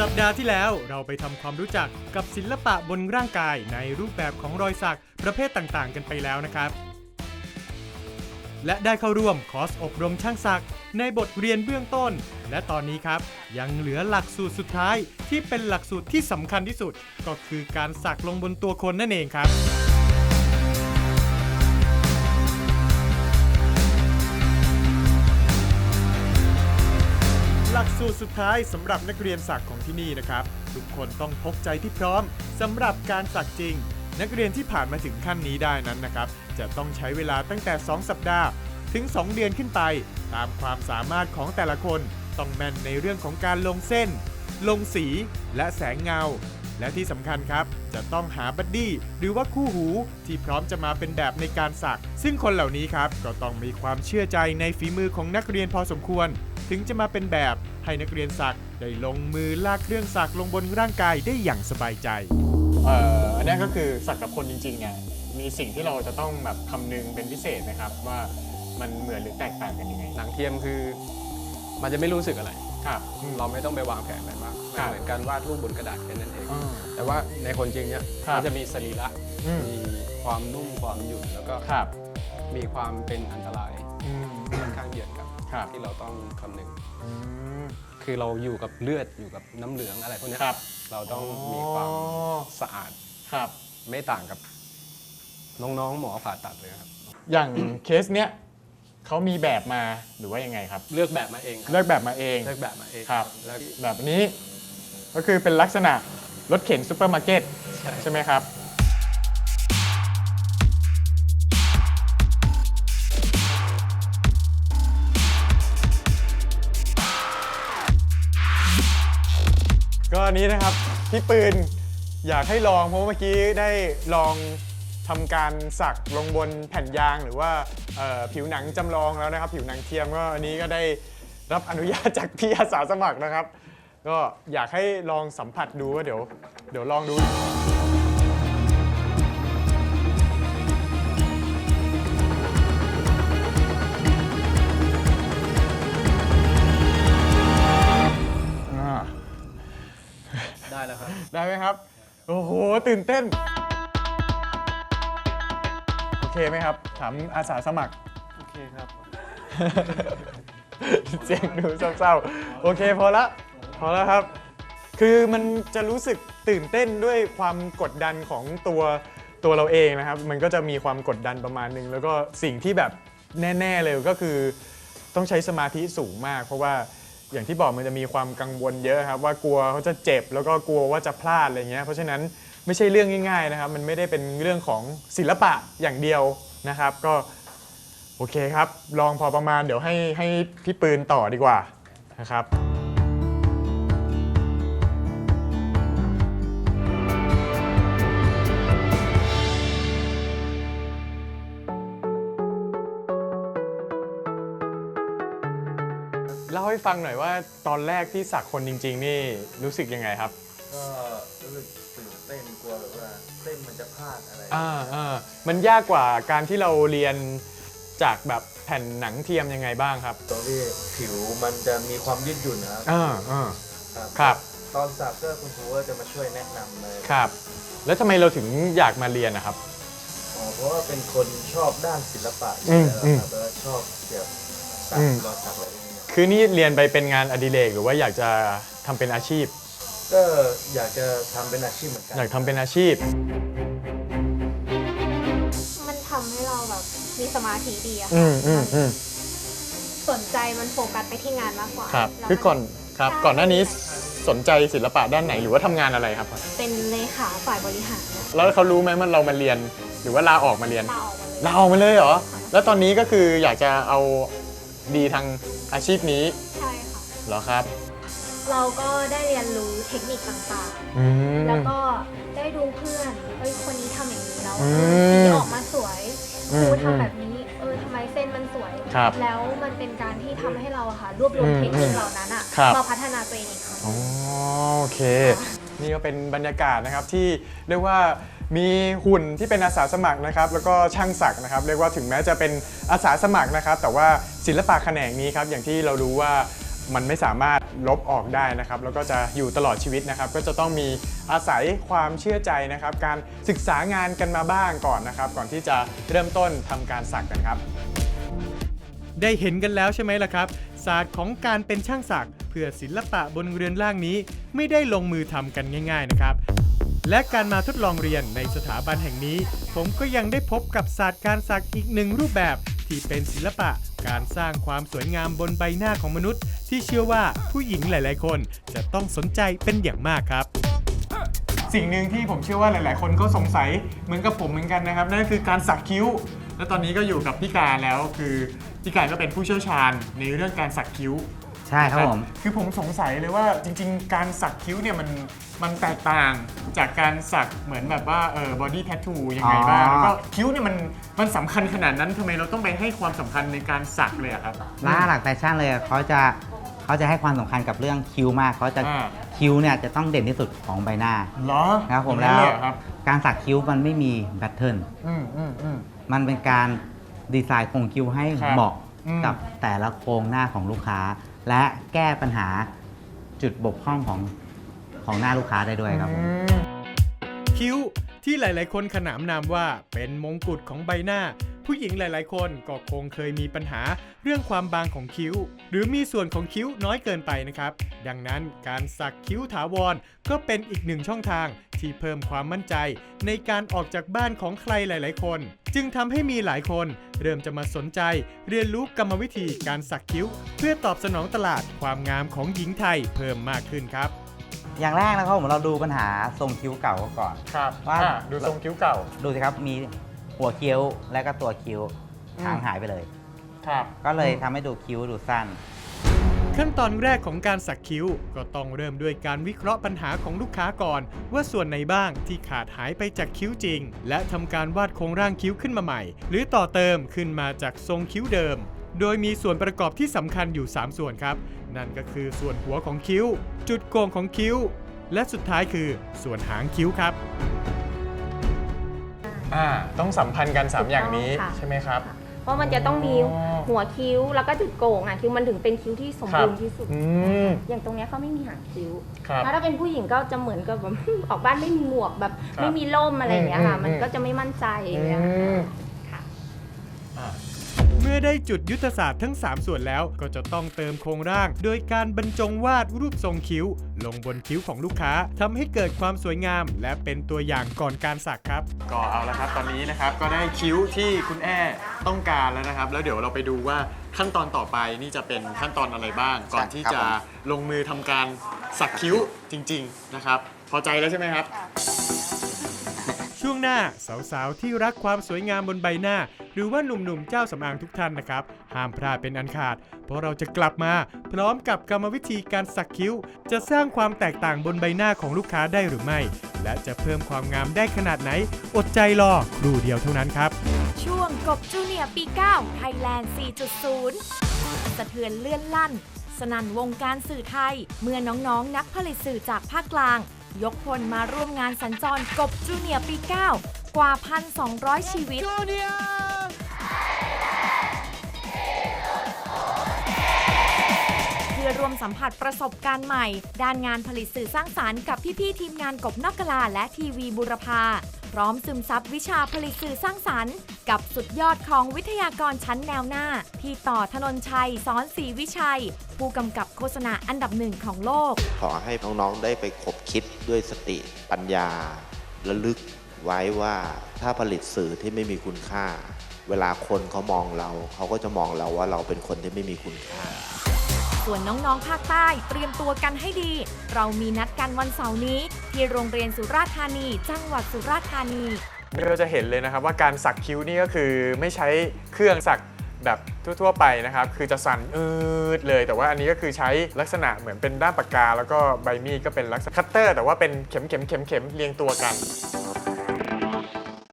สัปดาห์ที่แล้วเราไปทำความรู้จักกับศิลปะบนร่างกายในรูปแบบของรอยสักประเภทต่างๆ กันไปแล้วนะครับ และได้เข้าร่วมคอร์สอบรมช่างสักในบทเรียนเบื้องต้น และตอนนี้ครับยังเหลือหลักสูตรสุดท้ายที่เป็นหลักสูตรที่สำคัญที่สุด ก็คือการสักลงบนตัวคนนั่นเองครับ สูตรสุดท้ายสำหรับนักเรียนสักของที่นี่นะครับ ทุกคนต้องพกใจที่พร้อมสำหรับการสักจริง นักเรียนที่ผ่านมาถึงขั้นนี้ได้นั้นนะครับ จะต้องใช้เวลาตั้งแต่ 2 สัปดาห์ ถึง 2 เดือนขึ้นไป ตามความสามารถของแต่ละคน ต้องแม่นในเรื่องของการลงเส้น ลงสีและแสงเงา และที่สำคัญครับ จะต้องหาบัดดี้หรือว่าคู่หูที่พร้อมจะมาเป็นแบบในการสัก ซึ่งคนเหล่านี้ครับก็ต้องมีความเชื่อใจในฝีมือของนักเรียนพอสมควร ถึงจะมาเป็นแบบให้นักเรียนสักได้ลงมือลากเครื่องสักลงบนร่างกายได้อย่างสบายใจ เอ่ออันนี้ก็คือสักกับคนจริงๆเนี่ยมีสิ่งที่เราจะต้องแบบคำนึงเป็นพิเศษนะครับว่ามันเหมือนหรือแตกต่างกันยังไง หนังเทียมคือ มันจะไม่รู้สึกอะไร ครับเราไม่ต้องไปวางแผนอะไรมากครับเหมือนการวาดรูปบนกระดาษแค่นั้นเองอ่าแต่ว่าในคนจริงเนี่ยครับมันจะมีสรีระอืม มีความนุ่มความหยุ่นแล้วก็ครับมีความเป็นอันตรายอืม ค่อนข้างเยอะครับครับ ที่เราต้องคำนึง อืม คือเราอยู่กับเลือดอยู่กับน้ำเหลืองอะไรพวกเนี้ยครับ เราต้องมีความอ๋อสะอาดครับ ไม่ต่างกับน้องๆหมอผ่าตัดเลยครับ อย่าง เคสเนี้ย เขามีแบบมาหรือว่ายังไงครับ เลือกแบบมาเองครับเลือกแบบมาเองเลือกแบบมาเองครับ แล้วแบบนี้ก็คือเป็นลักษณะรถเข็นซูเปอร์มาร์เก็ตใช่ใช่ไหมครับ ก็อันนี้นะครับ พี่ปืนอยากให้ลองเพราะว่าเมื่อกี้ได้ลอง ทำการสักลงบนแผ่นยางหรือว่าเอ่อผิวหนังจำลองแล้วนะครับ ผิวหนังเทียมก็อันนี้ก็ได้รับอนุญาตจากพี่อาสาสมัครนะครับ ก็อยากให้ลองสัมผัสดูว่าเดี๋ยวเดี๋ยวลองดูอ่าได้แล้วครับ ได้ไหมครับ โอ้โห ตื่นเต้นโอ เคไหมครับ ถามอาสาสมัคร โอเคครับ เสียงดูเศร้าๆ โอเคพอละ พอแล้วครับ คือมันจะรู้สึกตื่นเต้นด้วยความกดดันของตัวตัวเราเองนะครับ มันก็จะมีความกดดันประมาณหนึง แล้วก็สิ่งที่แบบแน่ ๆ เลยก็คือ ต้องใช้สมาธิสูงมาก เพราะว่าอย่างที่บอกมันจะมีความกังวลเยอะครับ ว่ากลัวเขาจะเจ็บแล้วก็กลัวว่าจะพลาดอะไรเงี้ยเพราะฉะนั้น ไม่ใช่เรื่องง่ายๆนะครับ มันไม่ได้เป็นเรื่องของศิลปะอย่างเดียวนะครับ ก็โอเคครับ ลองพอประมาณเดี๋ยวให้ให้พี่ปืนต่อดีกว่านะครับเล่าให้ฟังหน่อยว่าตอนแรกที่สักคนจริง ๆ นี่รู้สึกยังไงครับ ก็รู้สึกตื่น เต้นกลัวแบบว่าเส้นมันจะพลาดอะไรอ่าอ่ามันยากกว่าการที่เราเรียนจากแบบแผ่นหนังเทียมยังไงบ้างครับตรงที่ผิวมันจะมีความยืดหยุ่นนะครับอ่าอ่าครับครับตอนสักก็คุณครูก็จะมาช่วยแนะนำเลยครับ แล้วทำไมเราถึงอยากมาเรียนนะครับอ๋อเพราะว่าเป็นคนชอบด้านศิลปะออืยู่มแล้วอืมครับแล้วชอบเกี่ยวกับสักอืมรอยสักอะไรพวกนี้ครับคือนี่เรียนไปเป็นงานอดิเรกหรือว่าอยากจะทำเป็นอาชีพ ก็อยากจะทำเป็นอาชีพเหมือนกัน อยากทำเป็นอาชีพ มันทำให้เราแบบมีสมาธิดีอะอืค่ะมอืมอืมสนใจมันโฟกัสไปที่งานมากกว่าครับ แล้วคือก่อนครับใช่ก่อนหน้านี้สนใจศิลปะด้านไหนหรือว่าทำงานอะไรครับ เป็นเลขาฝ่ายบริหารนะแล้วเขารู้ไหมว่าเรามาเรียน หรือว่าลาออกมาเรียน ลาออกมาเลย ลาออกมาเลยเหรอ แล้วตอนนี้ก็คืออยากจะเอาดีทางอาชีพนี้ใช่ค่ะ เหรอครับ เราก็ได้เรียนรู้เทคนิคต่างอืๆ แล้วม ก็ได้ดูเพื่อนเอ้ยคนนี้ทำอย่างนี้แล้วอืเอมอสีออกมาสวยคอืรูมทำแบบนี้เออทำไมเส้นมันสวย ครับแล้วมันเป็นการที่ทำให้เราอะค่ะรวบรวมอืมเทคนิคเหล่านั้นอะครับ มาพัฒนาตัวเองอีกครั้ง อ๋อโอเค นี่ก็เป็นบรรยากาศนะครับที่เรียกว่ามีหุ่นที่เป็นอาสาสมัครนะครับ แล้วก็ช่างศักดิ์นะครับ เรียกว่าถึงแม้จะเป็นอาสาสมัครนะครับ แต่ว่าศิลปะแขนงนี้ครับอย่างที่เรารู้ว่า มันไม่สามารถลบออกได้นะครับ แล้วก็จะอยู่ตลอดชีวิตนะครับ ก็จะต้องมีอาศัยความเชื่อใจนะครับ การศึกษางานกันมาบ้างก่อนนะครับ ก่อนที่จะเริ่มต้นทำการสักกันครับ ได้เห็นกันแล้วใช่ไหมล่ะครับ ศาสตร์ของการเป็นช่างศักเพื่อศิลปะบนเรือนร่างนี้ ไม่ได้ลงมือทำกันง่าย ๆนะครับและการมาทดลองเรียนในสถาบันแห่งนี้ ผมก็ยังได้พบกับศาสตร์การสักอีกหนึ่งรูปแบบ ที่เป็นศิลปะ การสร้างความสวยงามบนใบหน้าของมนุษย์ ที่เชื่อว่าผู้หญิงหลาย ๆ คนจะต้องสนใจเป็นอย่างมากครับ สิ่งหนึ่งที่ผมเชื่อว่าหลาย ๆ คนก็สงสัยเหมือนกับผมเหมือนกันนะครับ นั่นคือการสักคิ้ว และตอนนี้ก็อยู่กับพี่กาแล้วคือพี่กาก็เป็นผู้เชี่ยวชาญในเรื่องการสักคิ้ว ใช่ครับผม คือผมสงสัยเลยว่าจริง ๆ การสักคิ้วเนี่ยมันมันแตกต่างจากการสักเหมือนแบบว่าเออบอดี้แท t ทูยังไงบ้าง อ๋อ แล้วก็คิ้วเนี่ยมันมันสำคัญขนาดนั้นทำไมเราต้องไปให้ความสำคัญในการสักเลยอะครับ ร้านหลักแฟชั่นเลยเขาจะเขาจะให้ความสำคัญกับเรื่องคิ้วมากเขาจะอ่า คิ้วเนี่ยจะต้องเด่นที่สุดของใบหน้า เหรอนะครับผมอย่างแล้นั้นวเลยเหรอครับการสักคิ้วมันไม่มีแบตเทิลอืมอืมอืม มันเป็นการดีไซน์โครงคิ้วให้ครับเหมาะอืม กับแต่ละโครงหน้าของลูกค้า และแก้ปัญหาจุดบกพร่องของของหน้าลูกค้าได้ด้วยครับผมคิ้วที่หลาย ๆ คนขนามนามว่าเป็นมงกุฎของใบหน้า ผู้หญิงหลายๆ คนก็คงเคยมีปัญหาเรื่องความบางของคิ้ว หรือมีส่วนของคิ้วน้อยเกินไปนะครับ ดังนั้นการสักคิ้วถาวรก็เป็นอีกหนึ่งช่องทางที่เพิ่มความมั่นใจ ในการออกจากบ้านของใครหลาย ๆ คน จึงทำให้มีหลายคน เริ่มจะมาสนใจ เรียนรู้กรรมวิธีการสักคิ้ว เพื่อตอบสนองตลาดความงามของหญิงไทยเพิ่มมากขึ้นครับอย่างแรกนะครับผมเราดูปัญหาทรงคิ้วเก่าก่อน ครับว่า ดูทรงคิ้วเก่า ดูสิครับ มี หัวคิ้วและก็ตัวคิ้วอืม หางหายไปเลย ครับ ก็เลยทำให้ดูคิ้วดูสั้น ขั้นตอนแรกของการสักคิ้ว ก็ต้องเริ่มด้วยการวิเคราะห์ปัญหาของลูกค้าก่อน ว่าส่วนไหนบ้างที่ขาดหายไปจากคิ้วจริง และทำการวาดโครงร่างคิ้วขึ้นมาใหม่ หรือต่อเติมขึ้นมาจากทรงคิ้วเดิม โดยมีส่วนประกอบที่สำคัญอยู่ 3 ส่วนครับ นั่นก็คือส่วนหัวของคิ้ว จุดโก่งของคิ้ว และสุดท้ายคือ ส่วนหางคิ้วครับ อ่าต้องสัมพันธ์กัน 3 อย่างนี้ค่ะ ใช่ไหมครับ เพราะมันจะต้องมีอ๋อ หัวคิ้วแล้วก็จุดโก่งอะคิ้วมันถึงเป็นคิ้วที่สมบูรณ์ที่สุด อืมอย่างตรงเนี้ยเขาไม่มีหางคิ้ว ครับ แล้วถ้าเป็นผู้หญิงก็จะเหมือนกับแบบ ออกบ้านไม่มีหมวกแบบ ครับไม่มีร่มอะไรอย่างเงี้ยค่ะ อืมมันก็จะไม่มั่นใจอย่างเงี้ยอืมค่ะเมื่อได้จุดยุทธศาสตร์ทั้ง 3 ส่วนแล้วก็จะต้องเติมโครงร่าง โดยการบรรจงวาดรูปทรงคิ้ว ลงบนคิ้วของลูกค้าทำให้เกิดความสวยงาม และเป็นตัวอย่างก่อนการสักครับ ก็เอาละครับตอนนี้นะครับก็ได้คิ้วที่คุณแอ้ต้องการแล้วนะครับ แล้วเดี๋ยวเราไปดูว่าขั้นตอนต่อไปนี่จะเป็นขั้นตอนอะไรบ้าง ก่อนที่จะลงมือทำการสักคิ้วจริง ๆ นะครับ พอใจแล้วใช่ไหมครับ ช่วงหน้าสาวๆ ที่รักความสวยงามบนใบหน้า หรือว่าหนุ่มๆ เจ้าสำอางทุกท่านนะครับ ห้ามพลาดเป็นอันขาด เพราะเราจะกลับมา พร้อมกับกรรมวิธีการสักคิ้ว จะสร้างความแตกต่างบนใบหน้าของลูกค้าได้หรือไม่ และจะเพิ่มความงามได้ขนาดไหน อดใจรอครู่เดียวเท่านั้นครับ ช่วงกบจูเนียร์ปี9ไทยแลนด์ 4.0 สะเทือนเลื่อนลั่น สนั่นวงการสื่อไทย เมื่อน้องๆนักผลิตสื่อจากภาคกลาง ยกพลมาร่วมงานสัญจรกบจูเนียร์ปี 9 กว่า 1,200 ชีวิต เพื่อรวมสัมผัสประสบการณ์ใหม่ ด้านงานผลิตสื่อสร้างสารรค์กับพี่ๆทีมงานกบนอกกลาและทีวีบุรพาพร้อมซึมซับวิชาผลิตสื่อสร้างสรรค์ กับสุดยอดของวิทยากรชั้นแนวหน้า พี่ต่อธนนชัยสอนศรีวิชัย ผู้กำกับโฆษณาอันดับหนึ่งของโลก ขอให้น้อง ๆ ได้ไปคบคิด ด้วยสติปัญญาระลึกไว้ว่าถ้าผลิตสื่อที่ไม่มีคุณค่า เวลาคนเขามองเรา เขาก็จะมองเราว่าเราเป็นคนที่ไม่มีคุณค่า ส่วนน้องๆภาคใต้เตรียมตัวกันให้ดี เรามีนัดกันวันเสาร์นี้ ที่โรงเรียนสุราษฎร์ธานี จังหวัดสุราษฎร์ธานี เราจะเห็นเลยนะครับว่าการสักคิ้วนี่ก็คือไม่ใช้เครื่องสัก แบบทั่ว ๆ ไปนะครับ คือจะสั่นอืดเลย แต่ว่าอันนี้ก็คือใช้ลักษณะเหมือนเป็นด้ามปากกา แล้วก็ใบมีดก็เป็นลักษณะคัตเตอร์ แต่ว่าเป็นเข็มเข็มเข็มเข็มเรียงตัวกัน